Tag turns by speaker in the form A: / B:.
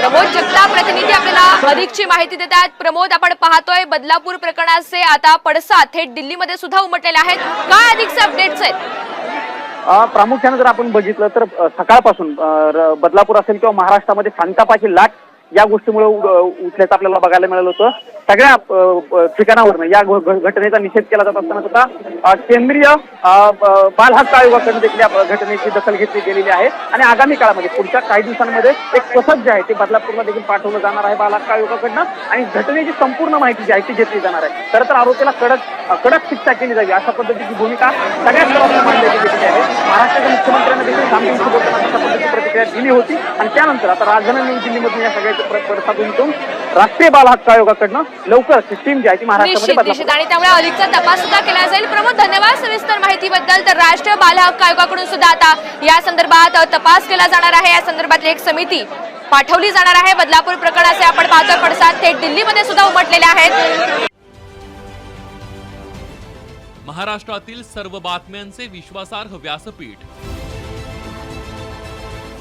A: प्रमोद जगताप प्रतिनिधी आपल्याला अधिकची माहिती देत आहेत. प्रमोद आपण पाहतोय बदलापूर प्रकरणाचे आता पडसाद थेट दिल्लीमध्ये सुद्धा उमटलेले आहेत. काय अधिकचे अपडेट्स आहेत?
B: प्रामुख्याने जर आपण बघितलं तर सकाळपासून बदलापूर असेल किंवा महाराष्ट्रामध्ये संतापाची लाट या गोष्टीमुळे उठल्याचं आपल्याला बघायला मिळालं होतं. सगळ्या ठिकाणावरनं या घटनेचा निषेध केला जात असताना सुद्धा केंद्रीय बालहक्क आयोगाकडून देखील म्हणजे या घटनेची दखल घेतली गेलेली आहे. आणि आगामी काळामध्ये पुढच्या काही दिवसांमध्ये एक पथक जे आहे ते बदलापूरला देखील पाठवलं जाणार आहे बालहक्क आयोगाकडनं. आणि घटनेची संपूर्ण माहिती जी आहे ती घेतली जाणार आहे. खरं तर आरोपीला कडक कडक शिक्षा केली जावी अशा पद्धतीची भूमिका सगळ्याच स्तरावर मांडण्यात गेलेली आहे. महाराष्ट्राच्या मुख्यमंत्र्यांनी देखील प्रतिक्रिया दिली होती. आणि त्यानंतर आता राजधानी नवी दिल्लीमधून या सगळ्याचे पडसाद उमटून राष्ट्रीय बाल हक्क आयोगाकडनं लवकरच ही टीम जी आहे ती महाराष्ट्रामध्ये
A: आणि त्यामुळे अधिकचा तपास सुद्धा केला जाईल. प्रमोद धन्यवाद सविस्तर माहितीबद्दल. तर राष्ट्रीय बाल हक्क आयोगाकडून सुद्धा आता या संदर्भात तपास केला जाणार आहे. या संदर्भातली एक समिती पाठवली जाणार आहे. बदलापूर प्रकरणाचे आपण पाहतोय. पडसाद थेट दिल्लीमध्ये सुद्धा उमटलेले आहेत.
C: महाराष्ट्रातील सर्व बातम्यांचे विश्वासार्ह व्यासपीठ